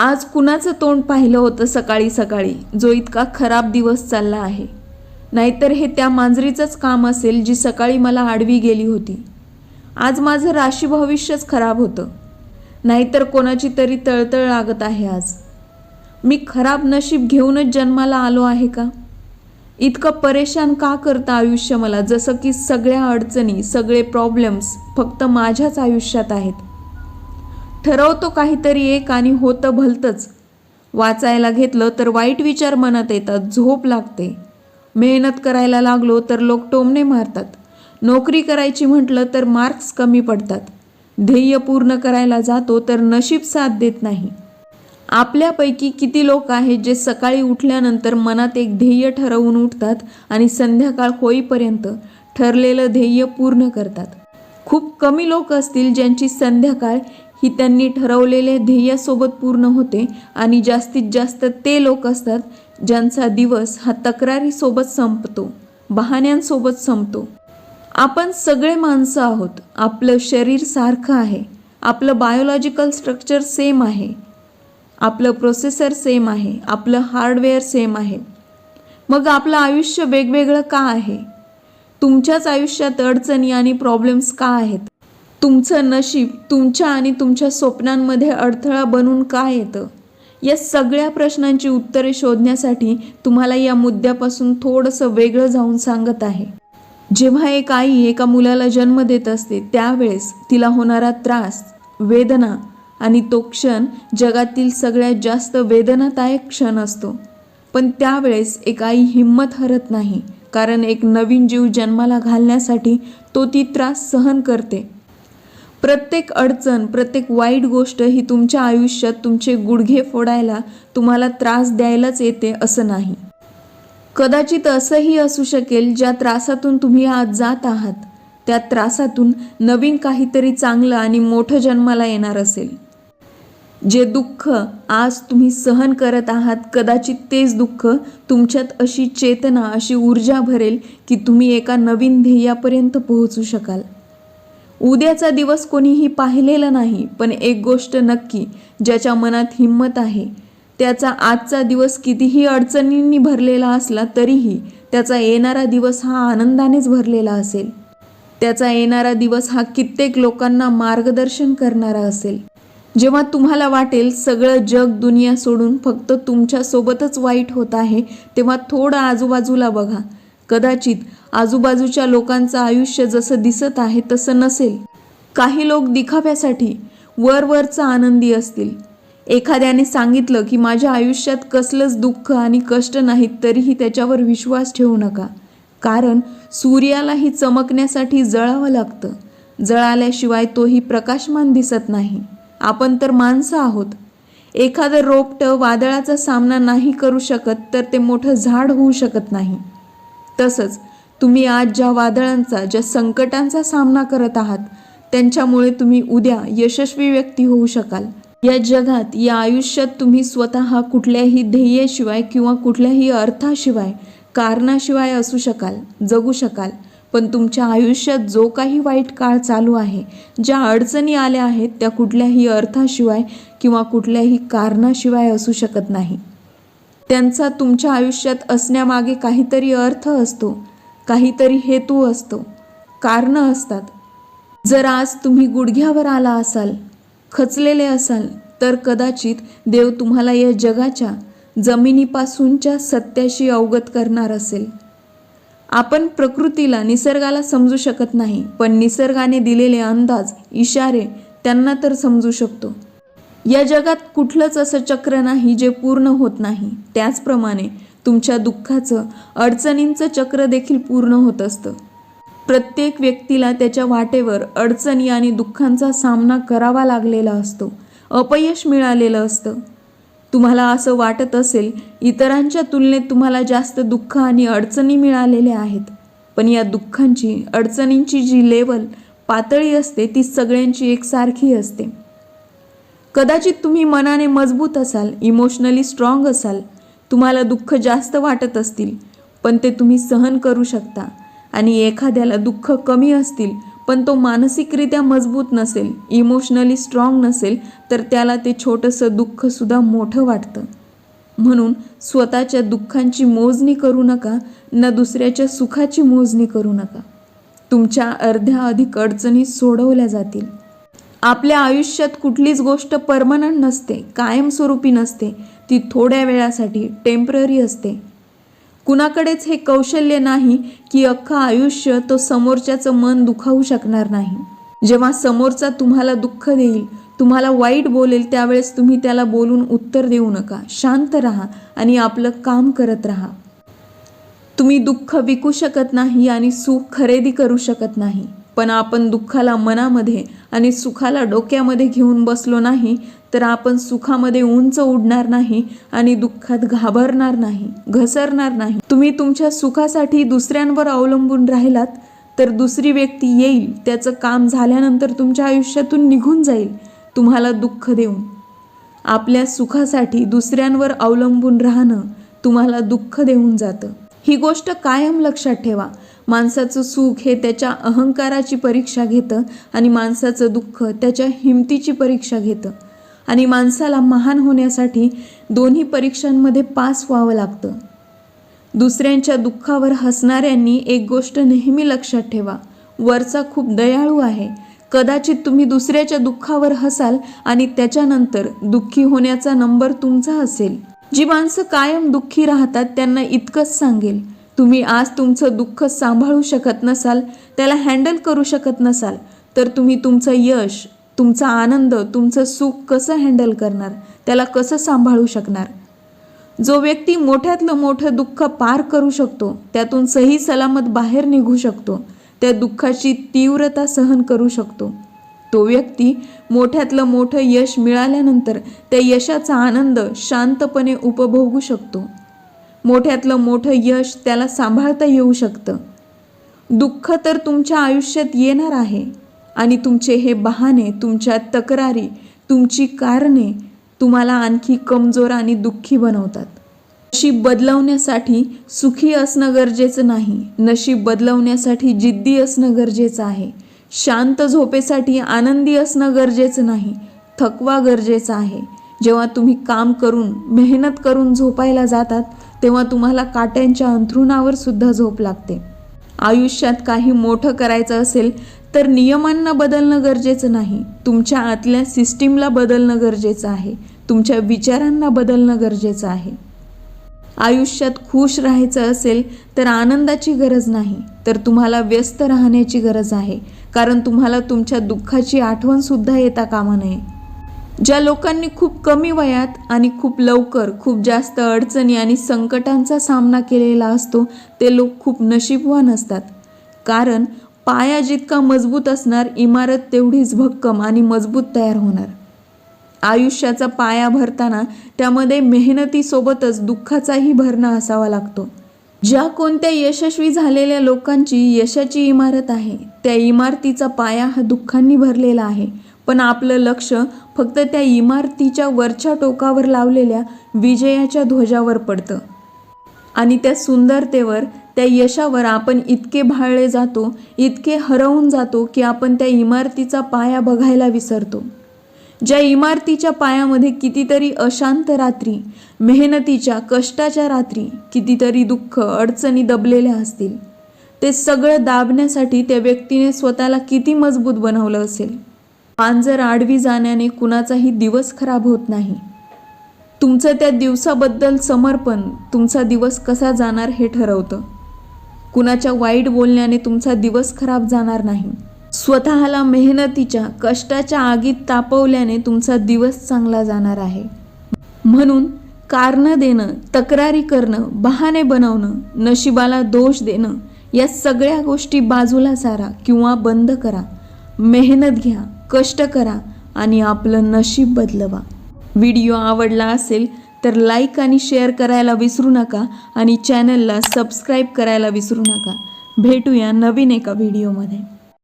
आज कुणाचं तोंड पाहिलं होतं सकाळी सकाळी? जो इतका खराब दिवस चालला आहे. नाहीतर हे त्या मांजरीचंच काम असेल जी सकाळी मला आडवी गेली होती. आज माझं राशी भविष्यच खराब होतं. नाहीतर कोणाची तरी तळतळ लागत आहे आज. मी खराब नशीब घेऊनच जन्माला आलो आहे का? इतकं परेशान का करतं आयुष्य मला जसं की सगळ्या अडचणी सगळे प्रॉब्लेम्स फक्त माझ्याच आयुष्यात आहेत. ठरवतो काहीतरी एक आणि होतं भलतंच. वाचायला घेतलं तर वाईट विचार मनात येतात झोप लागते. मेहनत करायला लागलो तर लोक टोमणे मारतात. नोकरी करायची म्हटलं तर मार्क्स कमी पडतात. ध्येय पूर्ण करायला जातो तर नशीब साथ देत नाही. आपल्यापैकी किती लोक आहेत जे सकाळी उठल्यानंतर मनात एक ध्येय ठरवून उठतात आणि संध्याकाळ होईपर्यंत ठरलेलं ध्येय पूर्ण करतात. खूप कमी लोक असतील ज्यांची संध्याकाळ ही त्यांनी ठरवलेल्या ध्येयासोबत पूर्ण होते आणि जास्तीत जास्त ते लोक असतात ज्यांचा दिवस हा तक्रारीसोबत संपतो बहाण्यांसोबत संपतो. आपण सगळे माणसं आहोत. आपलं शरीर सारखं आहे. आपलं बायोलॉजिकल स्ट्रक्चर सेम आहे. आपलं प्रोसेसर सेम आहे. आपलं हार्डवेअर सेम आहे. मग आपलं आयुष्य वेगवेगळं का आहे? तुमच्याच आयुष्यात अडचणी आणि प्रॉब्लेम्स का आहेत? तुमचं नशीब तुमच्या आणि तुमच्या स्वप्नांमध्ये अडथळा बनून का येतं? या सगळ्या प्रश्नांची उत्तरे शोधण्यासाठी तुम्हाला या मुद्द्यापासून थोडंसं वेगळं जाऊन सांगत आहे. जेव्हा एक आई एका मुलाला जन्म देत असते त्यावेळेस तिला होणारा त्रास वेदना आणि तो क्षण जगातील सगळ्यात जास्त वेदनादायक क्षण असतो. पण त्यावेळेस एक आई हिंमत हरत नाही कारण एक नवीन जीव जन्माला घालण्यासाठी तो ती त्रास सहन करते. प्रत्येक अडचण प्रत्येक वाईट गोष्ट ही तुमच्या आयुष्यात तुमचे गुडघे फोडायला तुम्हाला त्रास द्यायलाच येते असं नाही. कदाचित असंही असू शकेल ज्या त्रासातून तुम्ही आज जात आहात त्या त्रासातून नवीन काहीतरी चांगलं आणि मोठं जन्माला येणार असेल. जे दुःख आज तुम्ही सहन करत आहात कदाचित तेच दुःख तुमच्यात अशी चेतना अशी ऊर्जा भरेल की तुम्ही एका नवीन ध्येयापर्यंत पोहोचू शकाल. उद्याचा दिवस कोणीही पाहिलेला नाही पण एक गोष्ट नक्की ज्याच्या मनात हिंमत आहे. त्याचा आजचा दिवस कितीही अडचणींनी भरलेला असला तरीही त्याचा येणारा दिवस हा आनंदानेच भरलेला असेल. त्याचा येणारा दिवस हा कित्येक लोकांना मार्गदर्शन करणारा असेल. जेव्हा तुम्हाला वाटेल सगळं जग दुनिया सोडून फक्त तुमच्यासोबतच वाईट होत आहे तेव्हा थोडं आजूबाजूला बघा. कदाचित आजूबाजूच्या लोकांचं आयुष्य जसं दिसत आहे तसं नसेल. काही लोक दिखाव्यासाठी वरवरचा आनंदी असतील. एखाद्याने सांगितलं की माझ्या आयुष्यात कसलंच दुःख आणि कष्ट नाहीत तरीही त्याच्यावर विश्वास ठेवू नका. कारण सूर्यालाही चमकण्यासाठी जळावं लागतं. जळाल्याशिवाय तोही प्रकाशमान दिसत नाही. आपण तर माणसं आहोत. एखादं रोपटं वादळाचा सामना नाही करू शकत तर ते मोठं झाड होऊ शकत नाही. तसंच तुम्ही आज ज्या वादळांचा ज्या संकटांचा सामना करत आहात त्यांच्यामुळे तुम्ही उद्या यशस्वी व्यक्ती होऊ शकाल. या जगात या आयुष्यात तुम्ही स्वतः कुठल्याही ध्येयाशिवाय किंवा कुठल्याही अर्थाशिवाय कारणाशिवाय असू शकाल जगू शकाल. पण तुमच्या आयुष्यात जो काही वाईट काळ चालू आहे ज्या अडचणी आल्या आहेत त्या कुठल्याही अर्थाशिवाय किंवा कुठल्याही कारणाशिवाय असू शकत नाही. त्यांचा तुमच्या आयुष्यात असण्यामागे काहीतरी अर्थ असतो काहीतरी हेतू असतो कारणं असतात. जर आज तुम्ही गुडघ्यावर आला असाल खचलेले असाल तर कदाचित देव तुम्हाला या जगाच्या जमिनीपासूनच्या सत्याशी अवगत करणार असेल. आपण प्रकृतीला निसर्गाला समजू शकत नाही पण निसर्गाने दिलेले अंदाज इशारे त्यांना तर समजू शकतो. या जगात कुठलंच असं चक्र नाही जे पूर्ण होत नाही. त्याचप्रमाणे तुमच्या दुःखाचं अडचणींचं चक्र देखील पूर्ण होत असतं. प्रत्येक व्यक्तीला त्याच्या वाटेवर अडचणी आणि दुःखांचा सामना करावा लागलेला असतो. अपयश मिळालेलं असतं. तुम्हाला असं वाटत असेल इतरांच्या तुलनेत तुम्हाला जास्त दुःख आणि अडचणी मिळालेल्या आहेत. पण या दुःखांची अडचणींची जी लेवल पातळी असते ती सगळ्यांची एकसारखी असते. कदाचित तुम्ही मनाने मजबूत असाल इमोशनली स्ट्रॉंग असाल तुम्हाला दुःख जास्त वाटत असतील पण ते तुम्ही सहन करू शकता. आणि एखाद्याला दुःख कमी असतील पण तो मानसिकरित्या मजबूत नसेल इमोशनली स्ट्रॉंग नसेल तर त्याला ते छोटंसं दुःखसुद्धा मोठं वाटतं. म्हणून स्वतःच्या दुःखांची मोजणी करू नका न दुसऱ्याच्या सुखाची मोजणी करू नका. तुमच्या अर्ध्या अधिक अडचणी सोडवल्या जातील. आपल्या आयुष्यात कुठलीच गोष्ट परमनंट नसते कायमस्वरूपी नसते. ती थोड्या वेळासाठी टेंपररी असते. कुणाकडेच हे कौशल्य नाही की अख्खं आयुष्य तो समोरच्याचं मन दुखावू शकणार नाही. जेव्हा समोरचा तुम्हाला दुःख देईल तुम्हाला वाईट बोलेल त्यावेळेस तुम्ही त्याला बोलून उत्तर देऊ नका. शांत राहा आणि आपलं काम करत राहा. तुम्ही दुःख विकू शकत नाही आणि सुख खरेदी करू शकत नाही. पण आपण दुःखाला मनामध्ये आणि सुखाला डोक्यामध्ये घेऊन बसलो नाही तर आपण सुखामध्ये उंच उडणार नाही आणि दुःखात घाबरणार नाही घसरणार नाही. तुम्ही तुमच्या सुखासाठी दुसऱ्यांवर अवलंबून राहिलात तर दुसरी व्यक्ती येईल त्याचं काम झाल्यानंतर तुमच्या आयुष्यातून निघून जाईल तुम्हाला दुःख देऊन. आपल्या सुखासाठी दुसऱ्यांवर अवलंबून राहणं तुम्हाला दुःख देऊन जातं. ही गोष्ट कायम लक्षात ठेवा. माणसाचं सुख हे त्याच्या अहंकाराची परीक्षा घेतं आणि माणसाचं दुःख त्याच्या हिमतीची परीक्षा घेतं. आणि माणसाला महान होण्यासाठी दोन्ही परीक्षांमध्ये पास व्हावं लागतं. दुसऱ्यांच्या दुःखावर हसणाऱ्यांनी एक गोष्ट नेहमी लक्षात ठेवा. वरचा खूप दयाळू आहे. कदाचित तुम्ही दुसऱ्याच्या दुःखावर हसाल आणि त्याच्यानंतर दुःखी होण्याचा नंबर तुमचा असेल. जी माणसं कायम दुःखी राहतात त्यांना इतकंच सांगेल. तुम्ही आज तुमचं दुःख सांभाळू शकत नसाल त्याला हँडल करू शकत नसाल तर तुम्ही तुमचं यश तुमचा आनंद तुमचं सुख कसं हँडल करणार? त्याला कसं सांभाळू शकणार? जो व्यक्ती मोठ्यातलं मोठं दुःख पार करू शकतो त्यातून सही सलामत बाहेर निघू शकतो त्या दुःखाची तीव्रता सहन करू शकतो. तो व्यक्ती मोठ्यातलं मोठं यश मिळाल्यानंतर त्या यशाचा आनंद शांतपणे उपभोगू शकतो. मोठ्यातलं मोठं यश त्याला सांभाळता येऊ शकतं. दुःख तर तुमच्या आयुष्यात येणार आहे आणि तुमचे हे बहाणे तुमच्या तक्रारी तुमची कारणे तुम्हाला आणखी कमजोर आणि दुःखी बनवतात. नशीब बदलवण्यासाठी सुखी असणं गरजेचं नाही. नशीब बदलवण्यासाठी जिद्दी असणं गरजेचं आहे. शांत झोपेसाठी आनंदी असणं गरजेचं नाही. थकवा गरजेचा आहे. जेव्हा तुम्ही काम करून मेहनत करून झोपायला जातात तेव्हा तुम्हाला काट्यांच्या अंथरुणावर सुद्धा झोप लागते. आयुष्यात काही मोठं करायचं असेल तर नियमांना बदलणं गरजेचं नाही. तुमच्या आतल्या सिस्टीमला बदलणं गरजेचं आहे. तुमच्या विचारांना बदलणं गरजेचं आहे. आयुष्यात खुश राहायचं असेल तर आनंदाची गरज नाही. तर तुम्हाला व्यस्त राहण्याची गरज आहे. कारण तुम्हाला तुमच्या दुःखाची आठवण सुद्धा येता कामा नये. ज्या लोकांनी खूप कमी वयात आणि खूप लवकर खूप जास्त अडचणी आणि संकटांचा सामना केलेला असतो ते लोक खूप नशीबवान असतात. कारण पाया जितका मजबूत असणार इमारत तेवढीच भक्कम आणि मजबूत तयार होणार. आयुष्याचा पाया भरताना त्यामध्ये मेहनतीसोबतच दुःखाचाही भरणा असावा लागतो. ज्या कोणत्या यशस्वी झालेल्या लोकांची यशाची इमारत आहे त्या इमारतीचा पाया हा दुःखांनी भरलेला आहे. पण आपलं लक्ष फक्त त्या इमारतीच्या वरच्या टोकावर लावलेल्या विजयाच्या ध्वजावर पडतं. आणि त्या सुंदरतेवर त्या यशावर आपण इतके भाळले जातो इतके हरवून जातो की आपण त्या इमारतीचा पाया बघायला विसरतो. ज्या इमारतीच्या पायामध्ये कितीतरी अशांत रात्री मेहनतीच्या कष्टाच्या रात्री कितीतरी दुःख अडचणी दबलेल्या असतील ते सगळं दाबण्यासाठी त्या व्यक्तीने स्वतःला किती मजबूत बनवलं असेल. पांजर आडवी जाण्याने कुणाचाही दिवस खराब होत नाही. तुमचं त्या दिवसाबद्दल समर्पण तुमचा दिवस कसा जाणार हे ठरवतं. कुणाच्या वाईट बोलण्याने तुमचा दिवस खराब जाणार नाही. स्वतःला मेहनतीच्या कष्टाच्या आगीत तापवल्याने तुमचा दिवस चांगला जाणार आहे. म्हणून कारणं देणं तक्रारी करणं बहाणे बनवणं नशिबाला दोष देणं या सगळ्या गोष्टी बाजूला सारा किंवा बंद करा. मेहनत घ्या. कष्ट करा आणि आपलं नशीब बदलवा. व्हिडिओ आवडला असेल तर लाईक आणि शेअर करायला विसरू नका आणि चॅनलला सबस्क्राईब करायला विसरू नका. भेटूया नवीन एका व्हिडिओमध्ये.